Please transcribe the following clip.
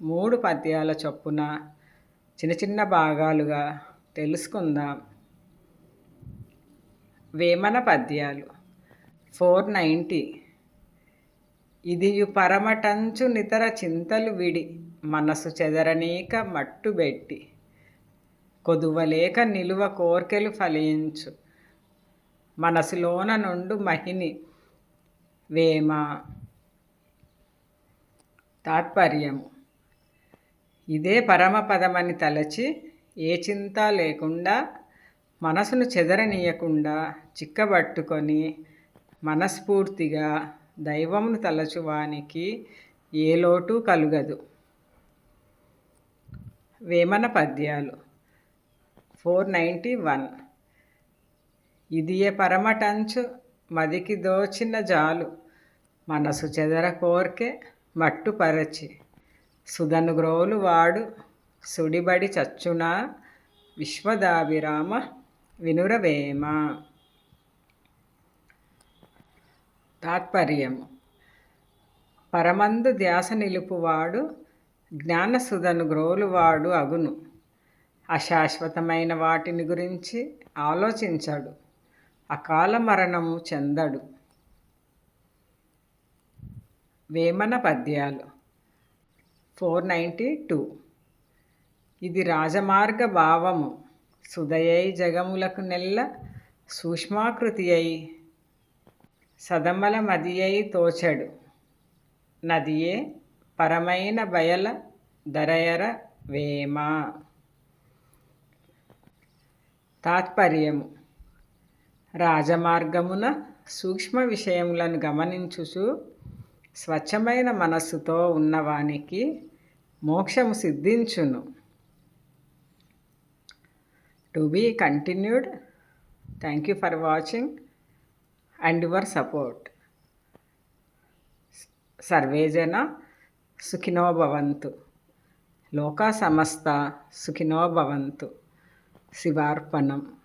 మూడు పద్యాల చొప్పున చిన్న చిన్న భాగాలుగా తెలుసుకుందాం. వేమన పద్యాలు ఫోర్ నైంటీ. ఇది పరమటంచు నితర చింతలు విడి మనసు చెదరనీక మట్టుబెట్టి కొదువలేక నిలువ కోర్కెలు ఫలించు మనసులోన నుండు మహిని. వేమ. తాత్పర్యము. ఇదే పరమపదమని తలచి ఏ చింత లేకుండా మనసును చెదరనీయకుండా చిక్కబట్టుకొని మనస్ఫూర్తిగా దైవమును తలచువానికి ఏ లోటు కలుగదు. వేమన పద్యాలు. Four ninety one. ఇదియే పరమటంచు మదికి దోచిన జాలు. మనసు చెదర కోర్కె మట్టుపరచి. సుధనుగ్రోలు వాడు సుడిబడి చచ్చున విశ్వదాభిరామ వినురవేమ. తాత్పర్యము. పరమందు ధ్యాస నిలుపువాడు జ్ఞానసుధను గ్రోలువాడు అగును. అశాశ్వతమైన వాటిని గురించి ఆలోచించాడు. అకాల మరణము చెందడు. వేమన పద్యాలు. Four ninety two. ఇది రాజమార్గ భావము. సుదయై జగములకు నెల్ల సూక్ష్మాకృతి అయి సదమల మదియై తోచడు. నదియే పరమైన బయల దరయర వేమ. తాత్పర్యము. రాజమార్గమున సూక్ష్మ విషయములను గమనించుచు స్వచ్ఛమైన మనస్సుతో ఉన్నవానికి మోక్షము సిద్ధించును. To be continued. Thank you for watching and your support. సర్వేజన సుఖినో భవంతు. లోకా సమస్త సుఖినో భవంతు. శివార్పణం.